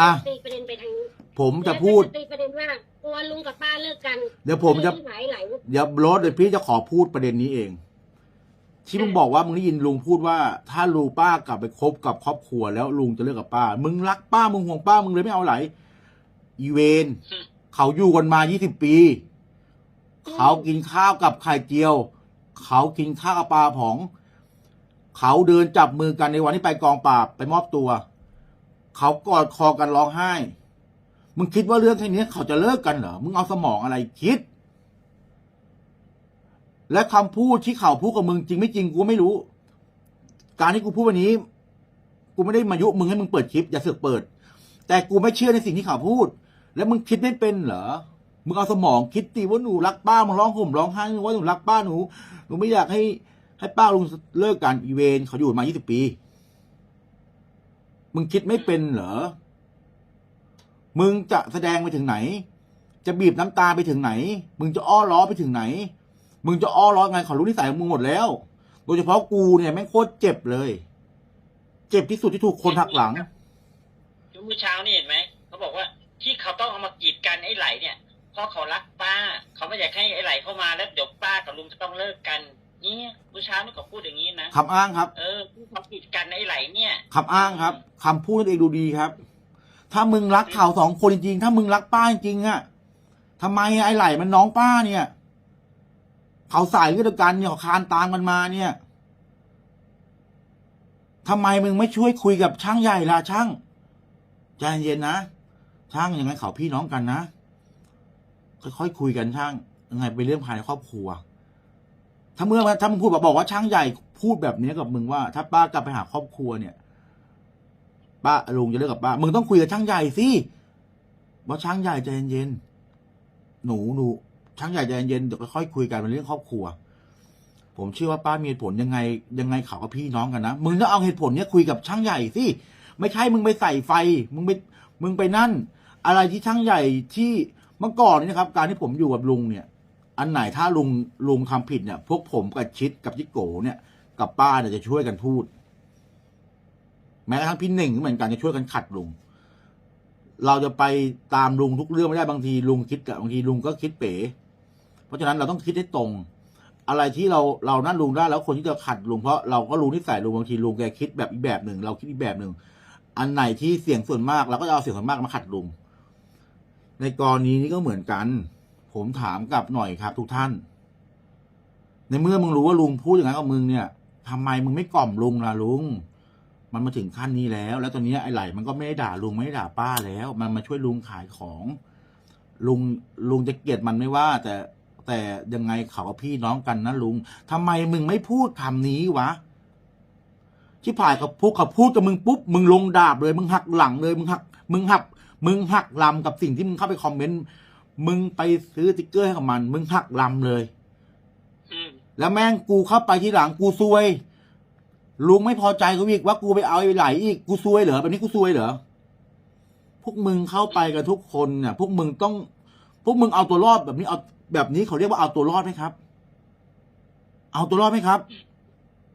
อะตีประเด็นไปทางนี้ผมจะพูดตีประเด็นว่ากลัวลุงกับป้าเลิกกันเดี๋ยวผมจะที่ไหนไหลเดี๋ยวรถเดี๋ยวพี่จะขอพูดประเด็นนี้เอง ที่มึงบอกว่ามึงได้ยินลุงพูดว่า ถ้าลุงป้ากลับไปคบกับครอบครัวแล้วลุงจะเลิกกับป้า มึงรักป้ามึงห่วงป้ามึงเลยไม่เอาไหลอีเวนเขาอยู่กันมายี่สิบปี เขากินข้าวกับไข่เจียว เขากินข้าวกับปลาผอง เขาเดินจับมือกันในวันที่ไปกองปราบไปมอบตัว เขากอดคอกันร้องไห้ มึงคิดว่าเรื่องแค่นี้เขาจะเลิกกันเหรอ มึงเอาสมองอะไรคิด และคำพูดที่เขาพูดกับมึงจริงไม่จริงกูไม่รู้ การที่กูพูดวันนี้ กูไม่ได้มายุมึงให้มึงเปิดคลิปอย่าเสือกเปิด แต่กูไม่เชื่อในสิ่งที่เขาพูด แล้วมึงคิดไม่เป็นเหรอ มึงเอาสมองคิดตีว่าหนูรักป้ามึงร้องห่มร้องไห้ว่าหนูรักป้าหนู หนูไม่อยากให้ให้ป้าลุงเลิกกันอีเวนเขาอยู่มายี่สิบปี มึงคิดไม่เป็นเหรอ มึงจะแสดงไปถึงไหน จะบีบน้ำตาไปถึงไหน มึงจะอ้อล้อไปถึงไหน มึงจะอ้อล้อไงขารู้นิสัยของมึงหมดแล้ว โดยเฉพาะกูเนี่ยแม่งโคตรเจ็บเลย เจ็บที่สุดที่ถูกคนหักหลังเมื่อเช้านี่เห็นไหมเขาบอกว่าที่เขาต้องเอามากีดกันไอ้ไหลเนี่ยเพราะเขารักป้า เขาไม่อยากให้ไอ้ไหลเข้ามาแล้วเดี๋ยวป้ากับลุงจะต้องเลิกกัน นี่ยเมื่อเช้านี่เขาพูดอย่างนี้นะคำอ้างครับเออที่เขากีดกันไอ้ไหลเนี่ยคำอ้างครับคำพูดนั่นเองดูดีครับ ถ้ามึงรักเขาสองคนจริงๆถ้ามึงรักป้าจริงๆอะทำไมไอ้ไหลมันน้องป้าเนี่ย เขาสายเลือดเดียวกันเนี่ยเขาคานตามกันมาเนี่ยทำไมมึงไม่ช่วยคุยกับช่างใหญ่ล่ะช่างใจเย็นๆนะช่างยังไงเขาพี่น้องกันนะค่อยๆคุยกันช่างยังไงเป็นเรื่องภายในครอบครัว ถ้าเมื่อถ้ามึงพูดแบบบอกว่าช่างใหญ่พูดแบบนี้กับมึงว่า ถ้าป้ากลับไปหาครอบครัวเนี่ย ป้าลุงจะเลิกกับป้ามึงต้องคุยกับช่างใหญ่สิว่าช่างใหญ่ใจเย็นๆหนูหนูช่างใหญ่ใจเย็นๆเดี๋ยวค่อยคุยกันเป็นเรื่องครอบครัว ผมเชื่อว่าป้ามีเหตุผลยังไง ยังไงเขากับพี่น้องกันนะมึงต้องเอาเหตุผลเนี้ยคุยกับช่างใหญ่สิไม่ใช่มึงไปใส่ไฟ มึงไปมึงไปนั่น อะไรที่ช่างใหญ่ที่เมื่อก่อนนี่นะครับ การที่ผมอยู่กับลุงเนี่ย อันไหนถ้าลุงลุงทำผิดเนี่ย พวกผมกับชิดกับจิโกเนี่ยกับป้าเนี่ยจะช่วยกันพูด แม้กระทั่งพี่หนึ่งเหมือนกันจะช่วยกันขัดลุง เราจะไปตามลุงทุกเรื่องไม่ได้บางทีลุงคิดกับบางทีลุงก็คิดเป๋ เพราะฉะนั้นเราต้องคิดให้ตรง อะไรที่เราเรานั่นลุงได้แล้วคนที่จะขัดลุงเพราะเราก็รู้นิสัยลุงบางทีลุงแกคิดแบบอีกแบบหนึ่งเราคิดอีกแบบหนึ่งอันไหนที่เสียงส่วนมากเราก็จะเอาเสียงส่วนมากมาขัดลุง ในกรณีนี้ก็เหมือนกัน ผมถามกลับหน่อยครับ ทุกท่าน ในเมื่อมึงรู้ว่าลุงพูดอย่างนั้นกับมึงเนี่ยทำไมมึงไม่กล่อมลุงล่ะลุง มันมาถึงขั้นนี้แล้ว แล้วตอนนี้ไอ้ไหลมันก็ไม่ได้ด่าลุงไม่ได้ด่าป้าแล้ว มันมาช่วยลุงขายของ ลุงลุงจะเกลียดมันไม่ว่า แต่แต่ยังไงเขากับพี่น้องกันนะลุงทำไมมึงไม่พูดคำนี้วะที่ผ่ายกับพูดกับพูดกับมึงปุ๊บมึงลงดาบเลย มึงหักหลังเลย มึงหัก มึงหัก มึงหักลำกับสิ่งที่มึงเข้าไปคอมเมนต์ มึงไปซื้อสติ๊กเกอร์ให้กับมัน มึงหักลำเลยอืมแล้วแม่งกูเข้าไปที่หลังกูซวย ลุงไม่พอใจกูอีกว่ากูไปเอาไอ้ไหลอีกกูซวยเหรอแบบนี้กูซวยเหรอพวกมึงเข้าไปกันทุกคนเนี่ยพวกมึงต้อง พวกมึงเอาตัวรอดแบบนี้เอาแบบนี้เขาเรียกว่าเอาตัวรอดไหมครับ เอาตัวรอดไหมครับ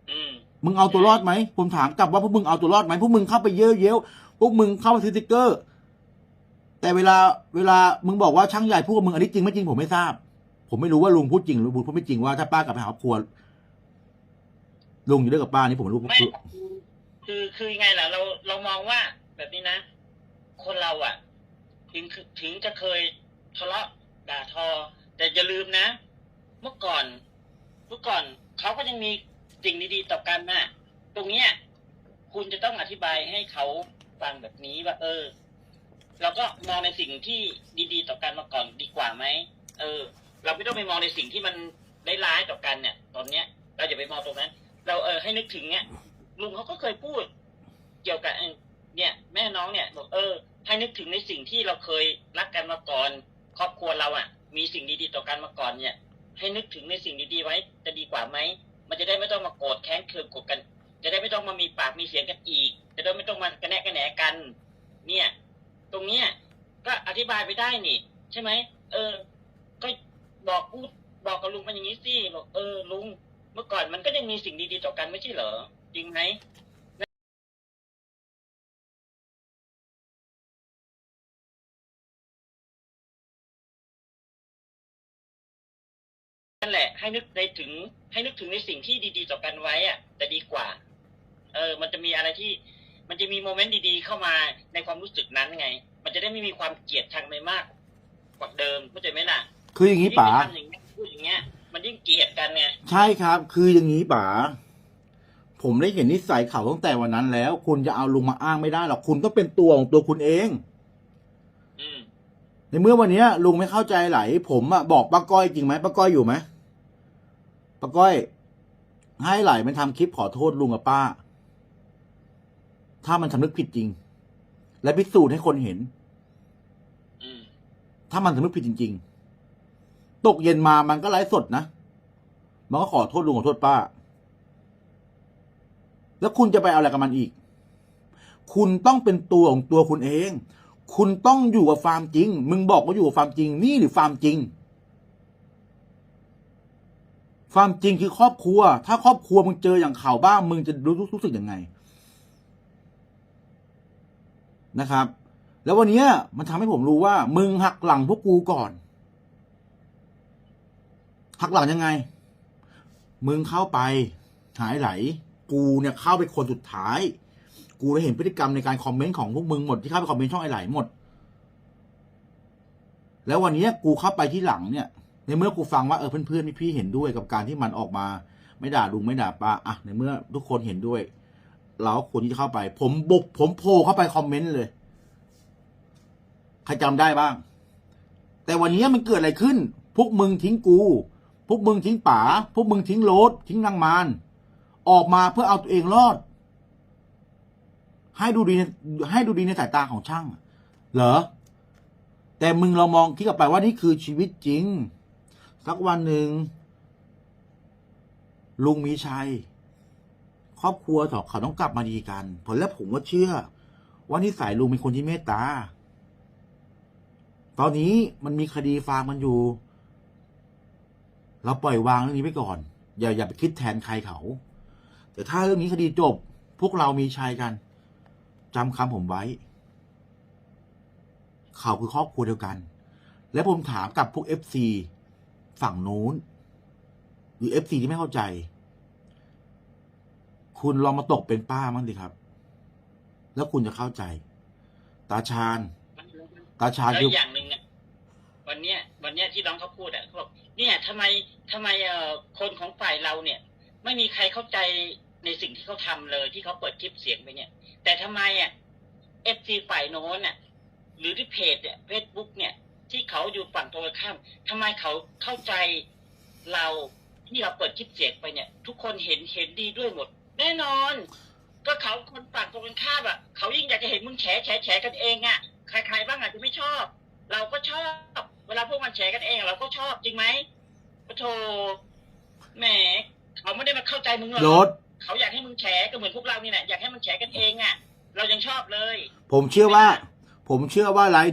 อืมมึงเอาตัวรอดไหมผมถามกลับว่าพวกมึงเอาตัวรอดไหมพวกมึงเข้าไปเยอะเย้วพวกมึงเข้าไปซื้อสติ๊กเกอร์ แต่เวลาเวลามึงบอกว่าช่างใหญ่พูดกับมึงอันนี้จริงไม่จริงผมไม่ทราบ ผมไม่รู้ว่าลุงพูดจริงหรือลุงพูดไม่จริงว่าถ้าป้ากลับไปหาครอบครัวลุงอยู่ด้วยกับป้านี่ผมรู้ไม่คือคือยังไงล่ะ เราเรามองว่าแบบนี้นะ คนเราอะ ถึงถึงจะเคยทะเลาะด่าทอ แต่อย่าลืมนะ เมื่อก่อนเมื่อก่อนเขาก็ยังมีสิ่งดีๆต่อกันนะตรงเนี้ย คุณจะต้องอธิบายให้เขาฟังแบบนี้ว่าเออ เราก็มองในสิ่งที่ดีๆต่อกันมาก่อนดีกว่าไหมเออ เราไม่ต้องไปมองในสิ่งที่มันได้ร้ายๆต่อกันเนี่ย ตอนเนี้ย เราอย่าไปมองตรงนั้น เราเออให้นึกถึงเนี่ยลุงเขาก็เคยพูด เกี่ยวกับเนี่ย แม่น้องเนี่ยบอกเออ ให้นึกถึงในสิ่งที่เราเคยรักกันมาก่อน ครอบครัวเราอะ มีสิ่งดีๆต่อกันมาก่อนเนี่ย ให้นึกถึงในสิ่งดีๆไว้จะดีกว่าไหมมันจะได้ไม่ต้องมาโกรธแค้นเคืองกรธกัน จะได้ไม่ต้องมามีปากมีเสียงกันอีก จะได้ไม่ต้องมากระแนะกระแหนกัน เนี่ย ตรงเนี้ย ก็อธิบายไปได้นี่ ใช่ไหมเออ ก็บอกพูดบอกกับลุงมันอย่างนี้สิบอกเออลุง เมื่อก่อนมันก็ยังมีสิ่งดีๆต่อกันไม่ใช่เหรอจริงไหมนั่นแหละ ให้นึกในถึง ให้นึกถึงในสิ่งที่ดีๆต่อกันไว้อะจะดีกว่า เออ มันจะมีอะไรที่ มันจะมีโมเมนต์ดีๆเข้ามาในความรู้สึกนั้นไง มันจะได้ไม่มีความเกลียดชังไปมากกว่าเดิมเข้าใจไหมล่ะคืออย่างนี้ป๋ายิ่งไปทำอย่างนี้ยพูดอย่างเงี้ย มันยิ่งเกลียดกันไงใช่ครับ คืออย่างนี้ป๋าผมได้เห็นนิสัยเขาตั้งแต่วันนั้นแล้ว คุณจะเอาลุงมาอ้างไม่ได้หรอกคุณต้องเป็นตัวของตัวคุณเองอืมในเมื่อวันเนี้ยลุงไม่เข้าใจไหล ผมอะบอกป้าก้อยจริงไหมป้าก้อยอยู่ไหมป้าก้อย ให้ไหลมันทำคลิปขอโทษลุงกับป้า ถ้ามันสำนึกผิดจริง และพิสูจน์ให้คนเห็นอืมถ้ามันสำนึกผิดจริง ๆ ตกเย็นมามันก็ไลฟ์สดนะ มันก็ขอโทษลุงขอโทษป้า แล้วคุณจะไปเอาอะไรกับมันอีก คุณต้องเป็นตัวของตัวคุณเอง คุณต้องอยู่กับฟาร์มจริง มึงบอกว่าอยู่กับฟาร์มจริง นี่หรือฟาร์มจริงฟาร์มจริงคือครอบครัว ถ้าครอบครัวมึงเจออย่างข่าวบ้างมึงจะรู้รู้สึกยังไง นะครับ แล้ววันนี้มันทำให้ผมรู้ว่า มึงหักหลังพวกกูก่อน หักหลังยังไง มึงเข้าไปหายไหล กูเนี่ยเข้าไปคนสุดท้าย กูได้เห็นพฤติกรรมในการคอมเมนต์ของพวกมึงหมดที่เข้าไปคอมเมนต์ช่องไอไหลหมด แล้ววันนี้กูเข้าไปที่หลังเนี่ย ในเมื่อกูฟังว่าเออเพื่อนๆพี่ๆเห็นด้วยกับการที่มันออกมา ไม่ด่าลุงไม่ด่าป้าอะในเมื่อทุกคนเห็นด้วย เราควรที่เข้าไป ผมบุก ผมโผล่เข้าไปคอมเมนต์เลย ใครจำได้บ้าง แต่วันนี้มันเกิดอะไรขึ้น พวกมึงทิ้งกู พวกมึงทิ้งป๋า พวกมึงทิ้งโรถทิ้งนางมารออกมาเพื่อเอาตัวเองรอด ให้ดูดีในให้ดูดีในสายตาของช่าง เหรอ แต่มึงเรามองคิดกลับไปว่านี่คือชีวิตจริง สักวันหนึ่งลุงมีชัย ครอบครัวเขาต้องกลับมาดีกันผลแล้วผมก็เชื่อ ว่านิสัยลุงเป็นคนที่เมตตา ตอนนี้มันมีคดีฟาร์มมันอยู่ เราปล่อยวางเรื่องนี้ไปก่อน อย่าอย่าไปคิดแทนใครเขา แต่ถ้าเรื่องนี้คดีจบ พวกเรามีชัยกันจำคำผมไว้ เขาคือครอบครัวเดียวกัน และผมถามกับพวกเอฟซีฝั่งนู้น หรือเอฟซีที่ไม่เข้าใจ คุณลองมาตกเป็นป้ามั้งดิครับ แล้วคุณจะเข้าใจ ตาชาญ ตาชาญคืออย่างหนึ่งเนี่ยวันเนี้ย วันเนี้ยที่น้องเขาพูดอะเขาบอกเนี่ยทำไมทำไมเอ่อคนของฝ่ายเราเนี่ย ไม่มีใครเข้าใจในสิ่งที่เขาทำเลยที่เขาเปิดคลิปเสียงไปเนี่ย แต่ทำไมอะเอฟซีฝ่ายโน้นอะ หรือที่เพจเนี่ยเฟซบุ๊กเนี่ย ที่เขาอยู่ฝั่งตรงข้ามทำไมเขาเข้าใจเราที่เราเปิดคลิปเสียงไปเนี่ย ทุกคนเห็นเห็นดีด้วยหมด แน่นอน ก็เขาคนฝั่งตรงกันข้ามอะเขายิ่งอยากจะเห็นมึงแฉแฉแฉกันเองอะใครๆบ้างอาจจะไม่ชอบ เราก็ชอบ เวลาพวกมันแชร์กันเองเราก็ชอบจริงไหมโอ้โธแหมเขาไม่ได้มาเข้าใจมึงหรรอกถเขาอยากให้มึงแชร์ก็เหมือนพวกเรานี่แหละอยากให้มันแชร์กันเองอะ เรายังชอบเลย ผมเชื่อว่า ผมเชื่อว่าไลฟ์